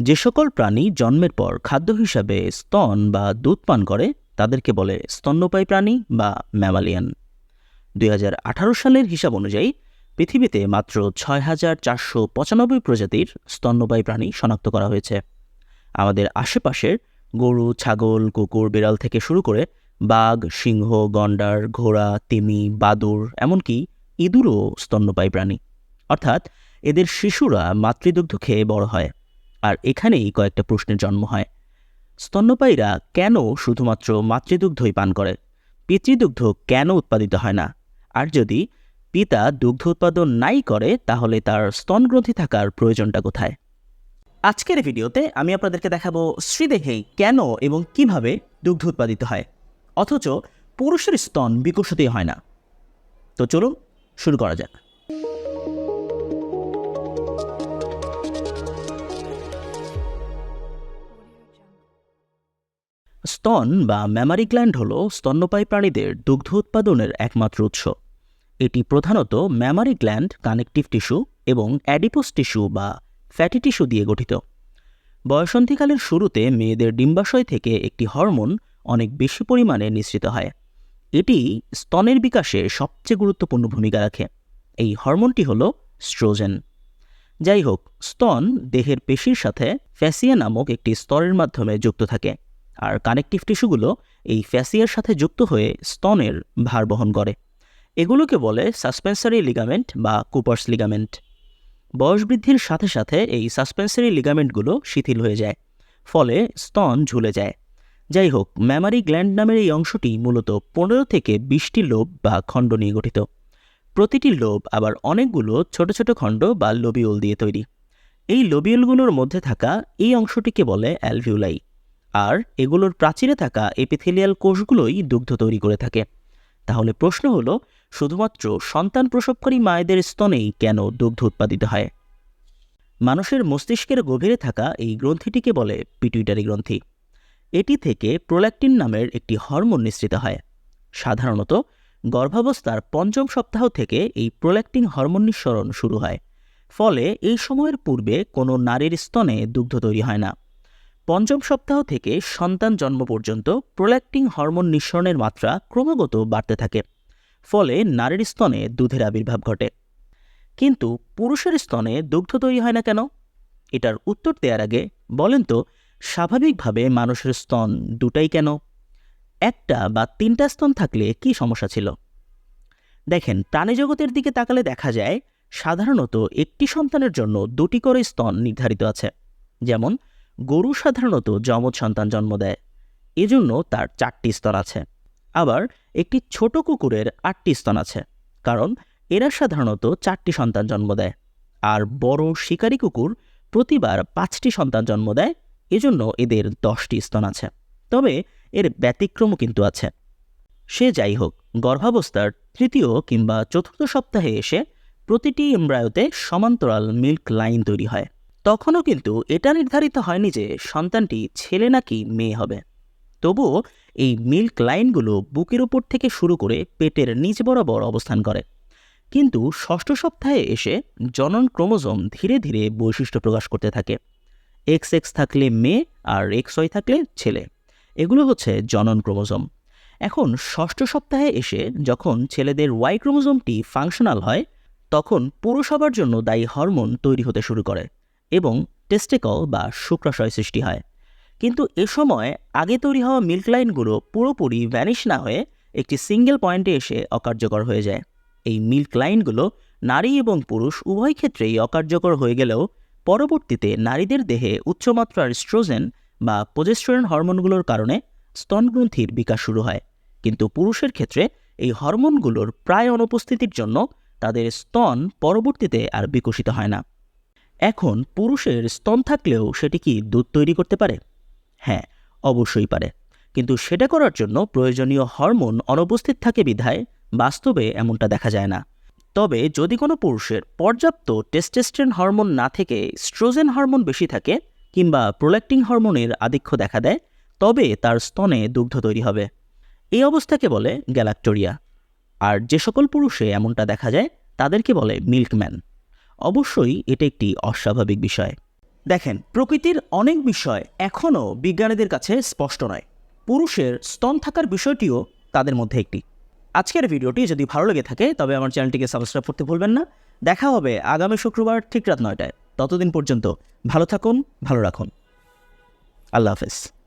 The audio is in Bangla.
যে সকল প্রাণী জন্মের পর খাদ্য হিসাবে স্তন বা দুধ পান করে, তাদেরকে বলে স্তন্যপায়ী প্রাণী বা ম্যামালিয়ান দুই হাজার আঠারো সালের হিসাব অনুযায়ী, পৃথিবীতে মাত্র ছয় হাজার চারশো পঁচানব্বই প্রজাতির স্তন্যপায়ী প্রাণী শনাক্ত করা হয়েছে। আমাদের আশেপাশের গরু, ছাগল, কুকুর, বিড়াল থেকে শুরু করে বাঘ, সিংহ, গন্ডার, ঘোড়া, তিমি, বাদুর, এমনকি ইঁদুরও স্তন্যপায়ী প্রাণী। অর্থাৎ এদের শিশুরা মাতৃদুগ্ধ খেয়ে বড় হয়। আর এখানেই কয়েকটা প্রশ্নের জন্ম হয়। স্তন্যপায়ীরা কেন শুধুমাত্র মাতৃদুগ্ধই পান করে? পিতৃদুগ্ধ কেন উৎপাদিত হয় না? আর যদি পিতা দুগ্ধ উৎপাদন নাই করে, তাহলে তার স্তনগ্রন্থি থাকার প্রয়োজনটা কোথায়? আজকের ভিডিওতে আমি আপনাদেরকে দেখাবো শ্রীদেহেই কেন এবং কীভাবে দুগ্ধ উৎপাদিত হয়। অথচ পুরুষের স্তন বিকশিতই হয় না। তো চলুন শুরু করা যাক। স্তন বা ম্যামারি গ্ল্যান্ড হল স্তন্যপায়ী প্রাণীদের দুগ্ধ উৎপাদনের একমাত্র উৎস। এটি প্রধানত ম্যামারি গ্ল্যান্ড কানেকটিভ টিস্যু এবং অ্যাডিপোস টিস্যু বা ফ্যাটি টিস্যু দিয়ে গঠিত। বয়সন্ধিকালের শুরুতে মেয়েদের ডিম্বাশয় থেকে একটি হরমোন অনেক বেশি পরিমাণে নিঃসৃত হয়। এটি স্তনের বিকাশে সবচেয়ে গুরুত্বপূর্ণ ভূমিকা রাখে। এই হরমোনটি হল স্ট্রোজেন। যাই হোক, স্তন দেহের পেশির সাথে ফ্যাসিয়া নামক একটি স্তরের মাধ্যমে যুক্ত থাকে। আর কানেকটিভ টিস্যুগুলো এই ফ্যাসিয়ার সাথে যুক্ত হয়ে স্তনের ভার বহন করে। এগুলোকে বলে সাসপেন্সারি লিগামেন্ট বা কুপার্স লিগামেন্ট বয়স বৃদ্ধির সাথে সাথে এই সাসপেন্সারি লিগামেন্টগুলো শিথিল হয়ে যায়, ফলে স্তন ঝুলে যায়। যাই হোক ম্যামারি গ্ল্যান্ড নামের এই অংশটি মূলত পনেরো থেকে বিশটি লোব বা খণ্ড নিয়ে গঠিত। প্রতিটি লোব আবার অনেকগুলো ছোট ছোট খণ্ড বা লোবিউল দিয়ে তৈরি। এই লোবিউলগুলোর মধ্যে থাকা এই অংশটিকে বলে অ্যালভিউলাই আর এগুলোর প্রাচীরে থাকা এপিথেলিয়াল কোষগুলোই দুগ্ধ তৈরি করে থাকে। তাহলে প্রশ্ন হলো, শুধুমাত্র সন্তান প্রসবকারী মায়েদের স্তনেই কেন দুগ্ধ উৎপাদিত হয়? মানুষের মস্তিষ্কের গভীরে থাকা এই গ্রন্থিটিকে বলে পিটুইটারি গ্রন্থি। এটি থেকে প্রোল্যাক্টিন নামের একটি হরমোন নিঃসৃত হয়। সাধারণত গর্ভাবস্থার পঞ্চম সপ্তাহ থেকে এই প্রোল্যাক্টিন হরমোন নিঃসরণ শুরু হয়। ফলে এই সময়ের পূর্বে কোনো নারীর স্তনে দুগ্ধ তৈরি হয় না। পঞ্চম সপ্তাহ থেকে সন্তান জন্ম পর্যন্ত প্রোল্যাক্টিং হরমোন নিঃসরণের মাত্রা ক্রমাগত বাড়তে থাকে, ফলে নারীর স্তনে দুধের আবির্ভাব ঘটে। কিন্তু পুরুষের স্তনে দুগ্ধ তৈরি হয় না কেন? এটার উত্তর দেওয়ার আগে বলেন তো, স্বাভাবিকভাবে মানুষের স্তন দুটাই কেন? একটা বা তিনটা স্তন থাকলে কি সমস্যা ছিল? দেখেন প্রাণীজগতের দিকে তাকালে দেখা যায়, সাধারণত একটি সন্তানের জন্য দুটি করে স্তন নির্ধারিত আছে। যেমন গরু সাধারণত যমজ সন্তান জন্ম দেয়। এজন্য তার চারটি স্তন আছে। আবার একটি ছোট কুকুরের আটটি স্তন আছে, কারণ এরা সাধারণত চারটি সন্তান জন্ম দেয়। আর বড় শিকারী কুকুর প্রতিবার পাঁচটি সন্তান জন্ম দেয়, এজন্য এদের দশটি স্তন আছে। তবে এর ব্যতিক্রমও কিন্তু আছে। সে যাই হোক, গর্ভাবস্থার তৃতীয় কিংবা চতুর্থ সপ্তাহে এসে প্রতিটি এমব্রায়োতে সমান্তরাল মিল্ক লাইন তৈরি হয়। তখনও কিন্তু এটা নির্ধারিত হয়নি যে সন্তানটি ছেলে নাকি মেয়ে হবে। তবুও এই মিল্ক লাইনগুলো বুকের ওপর থেকে শুরু করে পেটের নিচ বরাবর অবস্থান করে। কিন্তু ষষ্ঠ সপ্তাহে এসে জনন ক্রোমোজোম ধীরে ধীরে বৈশিষ্ট্য প্রকাশ করতে থাকে। এক্স এক্স থাকলে মেয়ে আর এক্স ওয়াই থাকলে ছেলে। এগুলো হচ্ছে জনন ক্রোমোজোম। এখন ষষ্ঠ সপ্তাহে এসে যখন ছেলেদের ওয়াই ক্রোমোজোমটি ফাংশনাল হয়, তখন পুরুষ হবার জন্য দায়ী হরমোন তৈরি হতে শুরু করে। এবং টেস্টেকল বা শুক্রাশয় সৃষ্টি হয়। কিন্তু এ সময় আগে তৈরি হওয়া মিল্ক লাইনগুলো পুরোপুরি ভ্যানিশ না হয়ে একটি সিঙ্গেল পয়েন্টে এসে অকার্যকর হয়ে যায়। এই মিল্ক লাইনগুলো নারী এবং পুরুষ উভয় ক্ষেত্রেই অকার্যকর হয়ে গেলেও পরবর্তীতে নারীদের দেহে উচ্চমাত্রার স্ট্রোজেন বা প্রজেস্ট্রন হরমোনগুলোর কারণে স্তনগ্রন্থির বিকাশ শুরু হয়। কিন্তু পুরুষের ক্ষেত্রে এই হরমোনগুলোর প্রায় অনুপস্থিতির জন্য তাদের স্তন পরবর্তীতে আর বিকশিত হয় না। এখন পুরুষের স্তন থাকলেও সেটি কি দুধ তৈরি করতে পারে? হ্যাঁ অবশ্যই পারে। কিন্তু সেটা করার জন্য প্রয়োজনীয় হরমোন অনুপস্থিত থাকে বিধায় বাস্তবে এমনটা দেখা যায় না। তবে যদি কোনো পুরুষের পর্যাপ্ত টেস্টেস্ট্রেন হরমোন না থেকে স্ট্রোজেন হরমোন বেশি থাকে কিংবা প্রোল্যাক্টিং হরমোনের আধিক্য দেখা দেয়, তবে তার স্তনে দুগ্ধ তৈরি হবে। এই অবস্থাকে বলে গ্যালাক্টোরিয়া। আর যে সকল পুরুষে এমনটা দেখা যায়, তাদেরকে বলে মিল্কম্যান। অবশ্যই এটা একটি অস্বাভাবিক বিষয়। দেখেন, প্রকৃতির অনেক বিষয় এখনও বিজ্ঞানীদের কাছে স্পষ্ট নয়। পুরুষের স্তন থাকার বিষয়টিও তাদের মধ্যে একটি। আজকের ভিডিওটি যদি ভালো লেগে থাকে, তবে আমার চ্যানেলটিকে সাবস্ক্রাইব করতে ভুলবেন না। দেখা হবে আগামী শুক্রবার ঠিক রাত নয়টায়। ততদিন পর্যন্ত ভালো থাকুন, ভালো রাখুন। আল্লাহ হাফেজ।